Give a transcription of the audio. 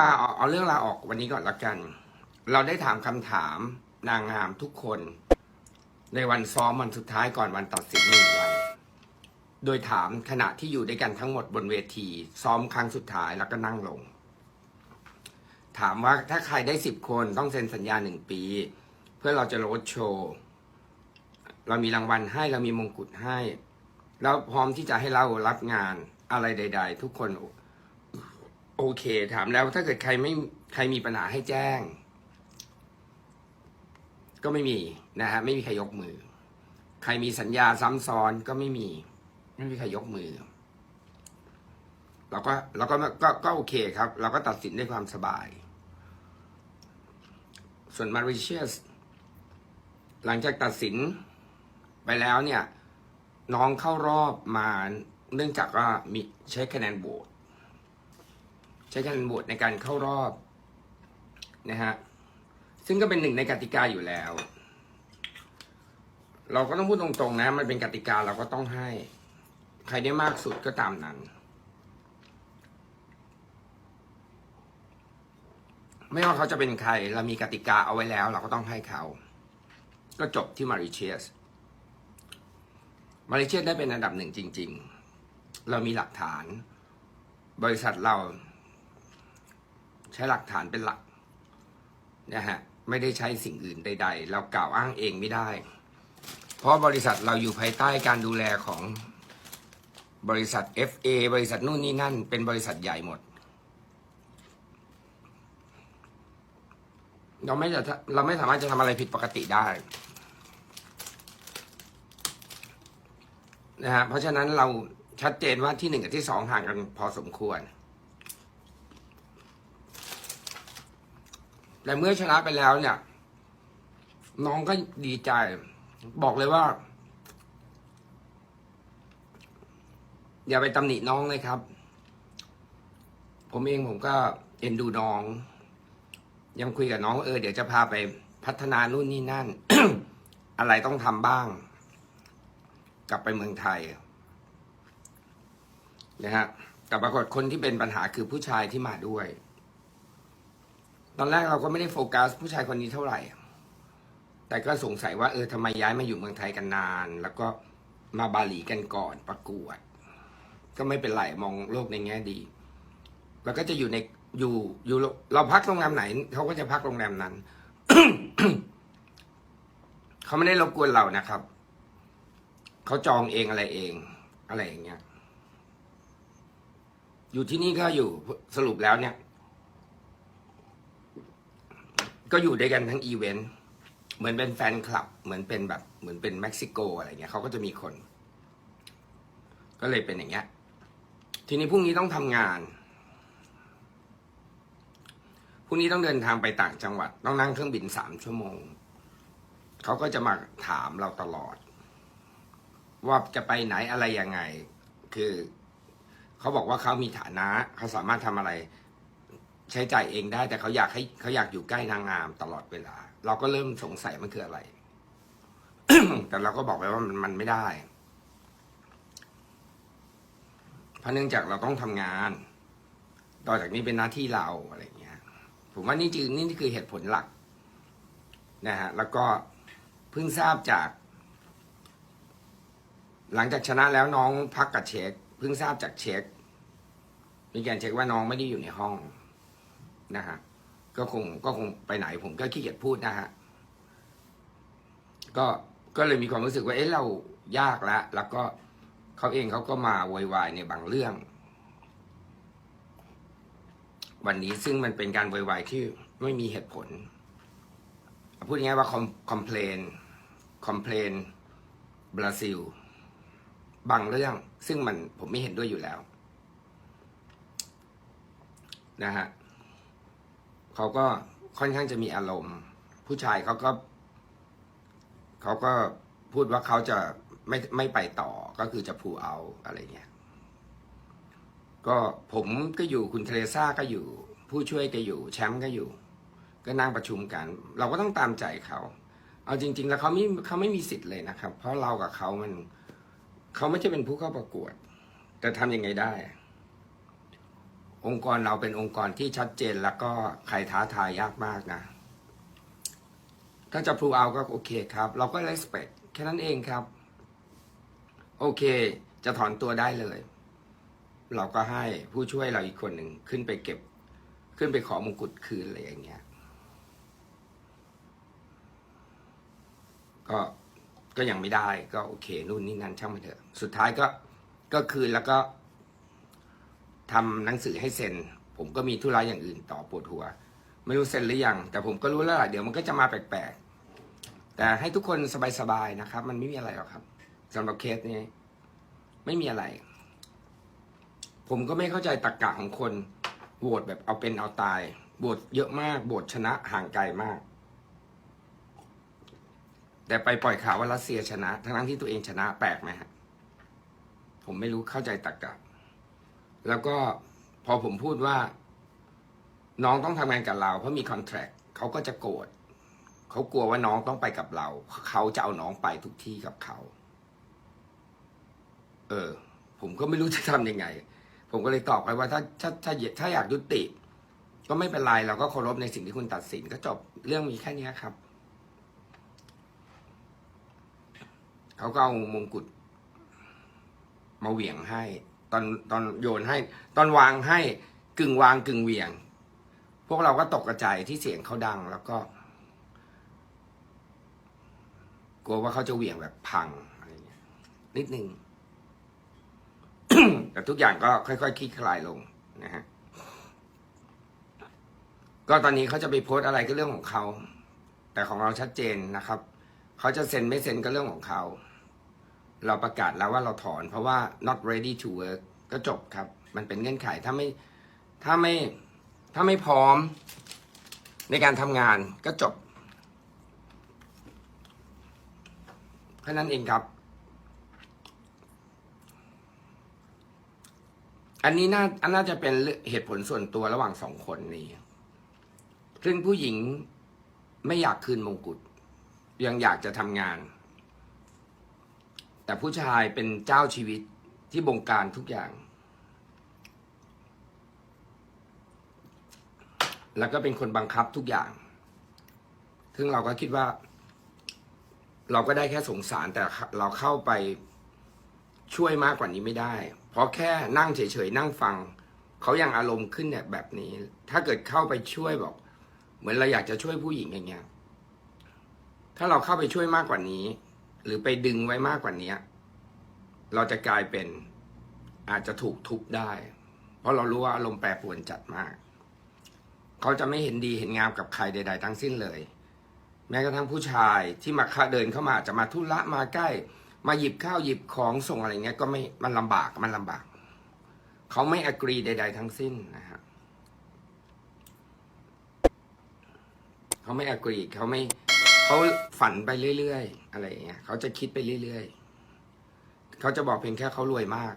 ลาเอาเอาเรื่องลาออกวันนี้ก่อนละกัน เราได้ถามคำถามนางงามทุกคน ในวันซ้อมวันสุดท้ายก่อนวันตัดสินหนึ่งวัน โดยถามขณะที่อยู่ด้วยกันทั้งหมดบนเวที ซ้อมครั้งสุดท้ายแล้วก็นั่งลง ถามว่าถ้าใครได้สิบคนต้องเซ็นสัญญาหนึ่งปี เพื่อเราจะโรดโชว์เรามีรางวัลให้เรามีมงกุฎให้ แล้วพร้อมที่จะให้เรารับงานอะไรใด ๆ ทุกคน อเค ถามแล้วถ้าเกิดใครไม่ใครมีปัญหาให้แจ้ง ก็ไม่มีนะฮะไม่มีใครยกมือ ใครมีสัญญาซ้ำซ้อนก็ไม่มี ไม่มีใครยกมือเราก็เราก็ก็ก็โอเคครับ เราก็ตัดสินด้วยความสบาย ส่วนมาริเชียสหลังจากตัดสินไปแล้วเนี่ย น้องเข้ารอบมาเนื่องจากว่ามีใช้คะแนนโหวต ช้คะแนนโหวตในการเข้ารอบนะฮะซึ่งก็เป็นหนึ่งในกติกาอยู่แล้ว เราก็ต้องพูดตรงๆนะ มันเป็นกติกาเราก็ต้องให้ ใครได้มากสุดก็ตามนั้น ไม่ว่าเขาจะเป็นใคร เรามีกติกาเอาไว้แล้ว เราก็ต้องให้เขา ก็จบที่มาริเชียสมาริเชียสได้เป็นอันดับหนึ่งจริง ๆ เรามีหลักฐาน บริษัทเรา ใช้หลักฐานเป็นหลักนะฮะไม่ได้ใช้สิ่งอื่นใด ๆ เรากล่าวอ้างเองไม่ได้ เพราะบริษัทเราอยู่ภายใต้การดูแลของบริษัท FA บริษัทนู่นนี่นั่น เป็นบริษัทใหญ่หมด เราไม่จะเราไม่สามารถจะทำอะไรผิดปกติได้นะฮะเพราะฉะนั้นเราชัดเจนว่าที่หนึ่งกับที่สองห่างกันพอสมควร แต่เมื่อชนะไปแล้วเนี่ย น้องก็ดีใจ บอกเลยว่า อย่าไปตำหนิน้องเลยครับ ผมเองผมก็เอ็นดูน้อง ยังคุยกับน้องเออเดี๋ยวจะพาไปพัฒนานู่นนี่นั่น อะไรต้องทำบ้าง กลับไปเมืองไทยนะฮะแต่ปรากฏคนที่เป็นปัญหาคือผู้ชายที่มาด้วย ตอนแรกเราก็ไม่ได้โฟกัสผู้ชายคนนี้เท่าไหร่ แต่ก็สงสัยว่าเออทำไมย้ายมาอยู่เมืองไทยกันนาน แล้วก็มาบาหลีกันก่อนประกวด ก็ไม่เป็นไรมองโลกในแง่ดี แล้วก็จะอยู่ในอยู่อยู่เราพักโรงแรมไหนเขาก็จะพักโรงแรมนั้นเขาไม่ได้รบกวนเรานะครับเขาจองเองอะไรเอง อะไรอย่างเงี้ย อยู่ที่นี่ก็อยู่สรุปแล้วเนี่ย ก็อยู่ด้วยกันทั้งอีเวนต์เหมือนเป็นแฟนคลับ เหมือนเป็นแบบเหมือนเป็นเม็กซิโกอะไรเงี้ยเขาก็จะมีคน ก็เลยเป็นอย่างเงี้ย ทีนี้พรุ่งนี้ต้องทำงานพรุ่งนี้ต้องเดินทางไปต่างจังหวัด ต้องนั่งเครื่องบินสามชั่วโมง เขาก็จะมาถามเราตลอด ว่าจะไปไหนอะไรยังไง คือ เขาบอกว่าเขามีฐานะ เขาสามารถทำอะไร ใช้จ่ายเองได้ แต่เขาอยากให้เขาอยากอยู่ใกล้นางงามตลอดเวลา เราก็เริ่มสงสัยมันคืออะไร แต่เราก็บอกไปว่ามันมันไม่ได้เพราะเนื่องจากเราต้องทำงาน ต่อจากนี้เป็นหน้าที่เราอะไรอย่างเงี้ย ผมว่านี่คือนี่คือเหตุผลหลัก นะฮะ แล้วก็เพิ่งทราบจาก หลังจากชนะแล้วน้องพักกับเช็คเพิ่งทราบจากเช็คมีการเช็คว่าน้องไม่ได้อยู่ในห้อง นะฮะก็คงก็คงไปไหนผมก็ขี้เกียจพูดนะฮะก็ก็เลยมีความรู้สึกว่าเอ๊ะเรายากล้วแล้วก็เขาเองเขาก็มาโวยวายในบางเรื่อง วันนี้ซึ่งมันเป็นการโวยวายที่ไม่มีเหตุผลพูดง่ายว่าคอมเพลนคอมเพลนบราซิล บางเรื่อง ซึ่งมันผมไม่เห็นด้วยอยู่แล้ว นะฮะ เขาก็ค่อนข้างจะมีอารมณ์ ผู้ชายเขาก็ เขาก็พูดว่าเขาจะไม่ไม่ไปต่อก็คือจะพูเอาอะไรเงี้ยก็ผมก็อยู่คุณเทเรซ่าก็อยู่ ผู้ช่วยก็อยู่ แชมป์ก็อยู่ ก็นั่งประชุมกัน เราก็ต้องตามใจเขาเอาจริง ๆ แล้วเขาไม่เขาไม่มีสิทธิ์เลยนะครับ เพราะเรากับเขามันเขาไม่ใช่เป็นผู้เข้าประกวด แต่ทำยังไงได้ องค์กรเราเป็นองค์กรที่ชัดเจนแล้วก็ใครท้าทายยากมากนะ ถ้าจะพรูเอาก็โอเคครับ เราก็ respect แค่นั้นเองครับ โอเค จะถอนตัวได้เลย เราก็ให้ผู้ช่วยเราอีกคนหนึ่งขึ้นไปเก็บ ขึ้นไปขอมงกุฎคืนอะไรอย่างเงี้ย ก็ก็ยังไม่ได้ก็โอเค นู่นนี่นั่นช่างมันเถอะ สุดท้ายก็ก็คืนแล้วก็ ทำหนังสือให้เซ็น ผมก็มีธุระอย่างอื่นต่อปวดหัว ไม่รู้เซ็นหรือยัง แต่ผมก็รู้แล้วล่ะเดี๋ยวมันก็จะมาแปลกๆ แต่ให้ทุกคนสบายๆนะครับ มันไม่มีอะไรหรอกครับสำหรับเคสนี้ ไม่มีอะไร ผมก็ไม่เข้าใจตรกกะของคนโหวตแบบเอาเป็นเอาตายโหวตเยอะมากโหวตชนะห่างไกลมากแต่ไปปล่อยข่าวว่ารัสเซียชนะ ทั้งที่ตัวเองชนะแปลกไหมฮะ ผมไม่รู้เข้าใจตรรกะ แล้วก็พอผมพูดว่า น้องต้องทำงานกับเรา เพราะมีคอนแท c t เขาก็จะโกรธเขากลัวว่าน้องต้องไปกับเรา เขาจะเอาน้องไปทุกที่กับเขา เออ ผมก็ไม่รู้จะทำยังไง ผมก็เลยตอบไปว่าถ้าถ้าถ้าถ้าอยากยุติ ก็ไม่เป็นไรเราก็เคารพในสิ่งที่คุณตัดสินก็จบเรื่องมีแค่นี้ครับเขาก็เอามงกุฎมาเหวี่ยงให้ ตอนตอนโยนให้ ตอนวางให้กึ่งวางกึ่งเหวี่ยง พวกเราก็ตกกระจายที่เสียงเขาดังแล้วก็ กลัวว่าเขาจะเหวี่ยงแบบพังอะไรเงี้ยนิดนึงแต่ทุกอย่างก็ค่อยๆคคลี่คลายลงนะฮะก็ตอนนี้เขาจะไปโพสอะไรก็เรื่องของเขา แต่ของเราชัดเจนนะครับ เขาจะเซ็นไม่เซ็นก็เรื่องของเขา เราประกาศแล้วว่าเราถอนเพราะว่า not ready to work ก็จบครับ มันเป็นเงื่อนไขถ้าไม่ถ้าไม่ถ้าไม่พร้อมในการทำงานก็จบแค่นั้นเองครับ อันนี้น่าอันน่าจะเป็นเหตุผลส่วนตัวระหว่างสองคนนี้ซึ่งผู้หญิงไม่อยากคืนมงกุฎยังอยากจะทำงาน แต่ผู้ชายเป็นเจ้าชีวิตที่บงการทุกอย่าง แล้วก็เป็นคนบังคับทุกอย่าง ซึ่งเราก็คิดว่า เราก็ได้แค่สงสารแต่เราเข้าไปช่วยมากกว่านี้ไม่ได้ เพราะแค่นั่งเฉยๆนั่งฟัง เขายังอารมณ์ขึ้นเนี่ยแบบนี้ ถ้าเกิดเข้าไปช่วยบอก เหมือนเราอยากจะช่วยผู้หญิงอย่างเงี้ย ถ้าเราเข้าไปช่วยมากกว่านี้ หรือไปดึงไว้มากกว่านี้เราจะกลายเป็นอาจจะถูกทุบได้ เพราะเรารู้ว่าอารมณ์แปรปรวนจัดมาก เขาจะไม่เห็นดีเห็นงามกับใครใด ๆ ทั้งสิ้นเลย แม้กระทั่งผู้ชายที่มาคาเดินเข้ามาจะมาทุระมาใกล้ มาหยิบข้าวหยิบของส่งอะไรเงี้ยก็ไม่มันลำบากมันลำบาก เขาไม่อกรีใด ๆ ทั้งสิ้นนะฮะเขาไม่อกรีเขาไม่ เขาฝันไปเรื่อยๆ อะไรอย่างเงี้ยเขาจะคิดไปเรื่อยๆ เขาจะบอกเพียงแค่เขารวยมาก